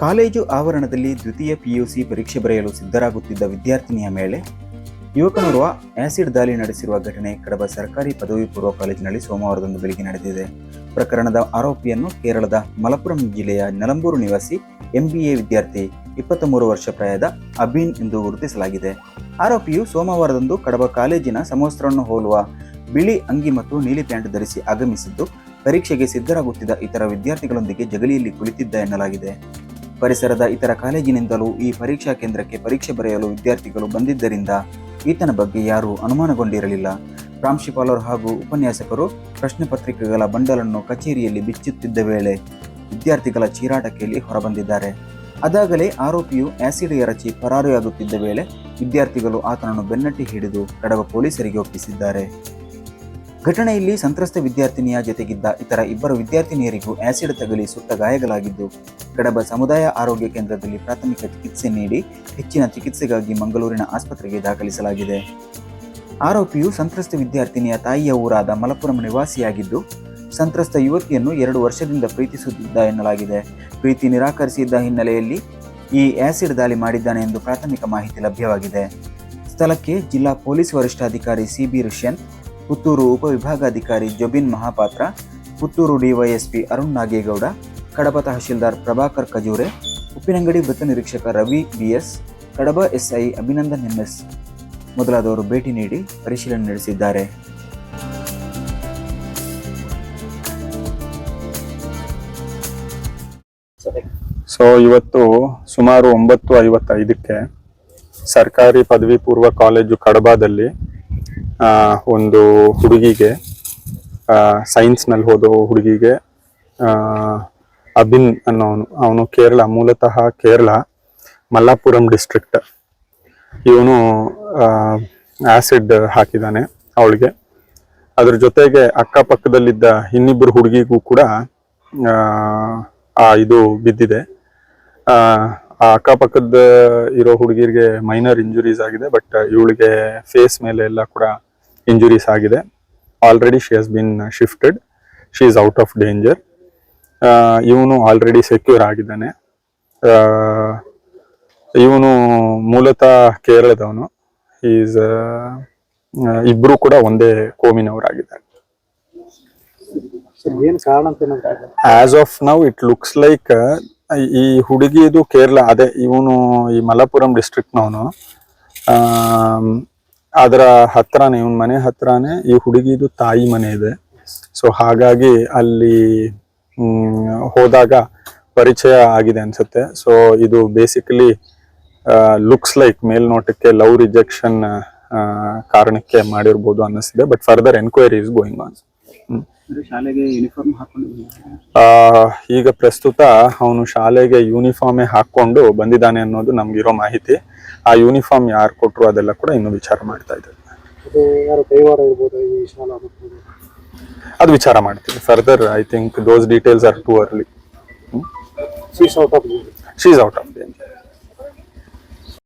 College ಆವರಣದಲ್ಲಿ ದ್ವಿತೀಯ PUC ಪರೀಕ್ಷೆ ಬರೆಯಲು ಸಿದ್ಧರಾಗುತ್ತಿದ್ದ ವಿದ್ಯಾರ್ಥಿನಿಯ ಮೇಲೆ ಯುವಕನೋರ್ವ ಆಸಿಡ್ ದಾಳಿ ನಡೆಸಿರುವ ಘಟನೆ ಕಡಬ ಸರ್ಕಾರಿ ಪದವಿ ಪೂರ್ವ ಕಾಲೇಜಿನಲ್ಲಿ ಸೋಮವಾರದಂದು ಬೆಳಿಗ್ಗೆ ನಡೆದಿದೆ. ಪ್ರಕರಣದ ಆರೋಪಿಯನ್ನು ಕೇರಳದ ಮಲಪುರಂ ಜಿಲ್ಲೆಯ ನಲಂಬೂರು ನಿವಾಸಿ ಎಂಬಿಎ ವಿದ್ಯಾರ್ಥಿ ಇಪ್ಪತ್ತ ಮೂರು ವರ್ಷ ಪ್ರಾಯದ ಅಬೀನ್ ಎಂದು ಗುರುತಿಸಲಾಗಿದೆ. ಆರೋಪಿಯು ಸೋಮವಾರದಂದು ಕಡಬ ಕಾಲೇಜಿನ ಸಮವಸ್ತ್ರವನ್ನು ಹೋಲುವ ಬಿಳಿ ಅಂಗಿ ಮತ್ತು ನೀಲಿ ಪ್ಯಾಂಟ್ ಧರಿಸಿ ಆಗಮಿಸಿದ್ದು, ಪರೀಕ್ಷೆಗೆ ಸಿದ್ಧರಾಗುತ್ತಿದ್ದ ಇತರ ವಿದ್ಯಾರ್ಥಿಗಳೊಂದಿಗೆ ಜಗಲಿಯಲ್ಲಿ ಕುಳಿತಿದ್ದ ಎನ್ನಲಾಗಿದೆ. ಪರಿಸರದ ಇತರ ಕಾಲೇಜಿನಿಂದಲೂ ಈ ಪರೀಕ್ಷಾ ಕೇಂದ್ರಕ್ಕೆ ಪರೀಕ್ಷೆ ಬರೆಯಲು ವಿದ್ಯಾರ್ಥಿಗಳು ಬಂದಿದ್ದರಿಂದ ಈತನ ಬಗ್ಗೆ ಯಾರೂ ಅನುಮಾನಗೊಂಡಿರಲಿಲ್ಲ. ಪ್ರಾಂಶುಪಾಲರು ಹಾಗೂ ಉಪನ್ಯಾಸಕರು ಪ್ರಶ್ನೆ ಪತ್ರಿಕೆಗಳ ಬಂಡಲನ್ನು ಕಚೇರಿಯಲ್ಲಿ ಬಿಚ್ಚುತ್ತಿದ್ದ ವೇಳೆ ವಿದ್ಯಾರ್ಥಿಗಳ ಚೀರಾಟಕ್ಕೆಯಲ್ಲಿ ಹೊರಬಂದಿದ್ದಾರೆ. ಅದಾಗಲೇ ಆರೋಪಿಯು ಆಸಿಡ್ ಎರಚಿ ಪರಾರಿಯಾಗುತ್ತಿದ್ದ ವೇಳೆ ವಿದ್ಯಾರ್ಥಿಗಳು ಆತನನ್ನು ಬೆನ್ನಟ್ಟಿ ಹಿಡಿದು ಕಡಬ ಪೊಲೀಸರಿಗೆ ಒಪ್ಪಿಸಿದ್ದಾರೆ. ಘಟನೆಯಲ್ಲಿ ಸಂತ್ರಸ್ತ ವಿದ್ಯಾರ್ಥಿನಿಯ ಜೊತೆಗಿದ್ದ ಇತರ ಇಬ್ಬರು ವಿದ್ಯಾರ್ಥಿನಿಯರಿಗೂ ಆಸಿಡ್ ತಗುಲಿ ಸುಟ್ಟ ಗಾಯಗಳಾಗಿದ್ದು ಕಡಬ ಸಮುದಾಯ ಆರೋಗ್ಯ ಕೇಂದ್ರದಲ್ಲಿ ಪ್ರಾಥಮಿಕ ಚಿಕಿತ್ಸೆ ನೀಡಿ ಹೆಚ್ಚಿನ ಚಿಕಿತ್ಸೆಗಾಗಿ ಮಂಗಳೂರಿನ ಆಸ್ಪತ್ರೆಗೆ ದಾಖಲಿಸಲಾಗಿದೆ. ಆರೋಪಿಯು ಸಂತ್ರಸ್ತ ವಿದ್ಯಾರ್ಥಿನಿಯ ತಾಯಿಯ ಊರಾದ ಮಲಪುರಂ ನಿವಾಸಿಯಾಗಿದ್ದು, ಸಂತ್ರಸ್ತ ಯುವತಿಯನ್ನು ಎರಡು ವರ್ಷದಿಂದ ಪ್ರೀತಿಸುತ್ತಿದ್ದ ಎನ್ನಲಾಗಿದೆ. ಪ್ರೀತಿ ನಿರಾಕರಿಸಿದ್ದ ಹಿನ್ನೆಲೆಯಲ್ಲಿ ಈ ಆಸಿಡ್ ದಾಳಿ ಮಾಡಿದ್ದಾನೆ ಎಂದು ಪ್ರಾಥಮಿಕ ಮಾಹಿತಿ ಲಭ್ಯವಾಗಿದೆ. ಸ್ಥಳಕ್ಕೆ ಜಿಲ್ಲಾ ಪೊಲೀಸ್ ವರಿಷ್ಠಾಧಿಕಾರಿ ಸಿಬಿ ರುಷ್ಯನ್ ಪುತ್ತೂರು ಉಪವಿಭಾಗಾಧಿಕಾರಿ ಜೊಬಿನ್ ಮಹಾಪಾತ್ರ, ಪುತ್ತೂರು ಡಿವೈಎಸ್ಪಿ ಅರುಣ್ ನಾಗೇಗೌಡ ಕಡಬ ತಹಶೀಲ್ದಾರ್ ಪ್ರಭಾಕರ್ ಖಜೂರೆ ಉಪ್ಪಿನಂಗಡಿ ವೃತ್ತ ನಿರೀಕ್ಷಕ Ravi B S Kadaba SI Abhinandan M S ಮೊದಲಾದವರು ಭೇಟಿ ನೀಡಿ ಪರಿಶೀಲನೆ ನಡೆಸಿದ್ದಾರೆ. ಸೊ ಇವತ್ತು ಸುಮಾರು ಒಂಬತ್ತು ಐವತ್ತೈದಕ್ಕೆ ಸರ್ಕಾರಿ ಪದವಿ ಪೂರ್ವ ಕಾಲೇಜು ಕಡಬದಲ್ಲಿ ಒಂದು ಹುಡುಗಿಗೆ ಸೈನ್ಸ್ನಲ್ಲಿ ಓದೋ ಹುಡುಗಿಗೆ ಅಬಿನ್ ಅನ್ನೋನು ಅವನು ಕೇರಳ ಮೂಲತಃ ಕೇರಳ ಮಲ್ಲಾಪುರಂ ಡಿಸ್ಟ್ರಿಕ್ಟ್ ಇವನು ಆಸಿಡ್ ಹಾಕಿದ್ದಾನೆ ಅವಳಿಗೆ. ಅದ್ರ ಜೊತೆಗೆ ಅಕ್ಕಪಕ್ಕದಲ್ಲಿದ್ದ ಇನ್ನಿಬ್ಬರು ಹುಡುಗಿಗೂ ಕೂಡ ಆ, ಇದು ಬಿದ್ದಿದೆ. ಆ ಅಕ್ಕಪಕ್ಕದ ಇರೋ ಹುಡುಗಿರಿಗೆ ಮೈನರ್ ಇಂಜುರೀಸ್ ಆಗಿದೆ ಬಟ್ ಇವಳಿಗೆ ಫೇಸ್ ಮೇಲೆ ಎಲ್ಲ ಕೂಡ ಇಂಜುರೀಸ್ ಆಗಿದೆ. Already she has been shifted she is out of danger ಇವನು ಆಲ್ರೆಡಿ ಸೆಕ್ಯೂರ್ ಆಗಿದ್ದಾನೆ. ಇವನು ಮೂಲತಃ ಕೇರಳದವನು. ಈಸ್ ಇಬ್ರು ಕೂಡ ಒಂದೇ ಕೋಮಿನವರಾಗಿದ್ದಾರೆ. As of now it looks like ಈ ಹುಡುಗಿದು ಕೇರಳ ಅದೇ ಇವನು ಈ ಮಲಪುರಂ ಡಿಸ್ಟ್ರಿಕ್ಟ್ನವನು ಅದರ ಹತ್ರನೇ ಇವನ್ ಮನೆ ಹತ್ರನೇ ಈ ಹುಡುಗಿದು ತಾಯಿ ಮನೆ ಇದೆ. ಸೊ ಹಾಗಾಗಿ ಅಲ್ಲಿ ಹೋದಾಗ ಪರಿಚಯ ಆಗಿದೆ ಅನ್ಸುತ್ತೆ. ಸೊ ಇದು ಬೇಸಿಕಲಿ ಲುಕ್ಸ್ ಲೈಕ್ ಮೇಲ್ನೋಟಕ್ಕೆ ಲವ್ ರಿಜೆಕ್ಷನ್ ಕಾರಣಕ್ಕೆ ಮಾಡಿರ್ಬೋದು ಅನ್ನಿಸ್ತಿದೆ. But further enquiry is going on ಶಾಲೆಗೆ ಯೂನಿಫಾರ್ಮ್ ಹಾಕೊಂಡು ಆ, ಈಗ ಪ್ರಸ್ತುತ ಅವನು ಶಾಲೆಗೆ ಯೂನಿಫಾರ್ಮೇ ಹಾಕೊಂಡು ಬಂದಿದ್ದಾನೆ ಅನ್ನೋದು ನಮ್ಗಿರೋ ಮಾಹಿತಿ. ಆ ಯೂನಿಫಾರ್ಮ್ ಯಾರು ಕೊಟ್ಟರು ಅದೆಲ್ಲ ಕೂಡ ಇನ್ನು ವಿಚಾರ ಮಾಡ್ತಾ ಇದ್ದಾರೆ. ಅದು ವಿಚಾರ ಮಾಡ್ತೀವಿ further I think those details are too early she's out of she's out of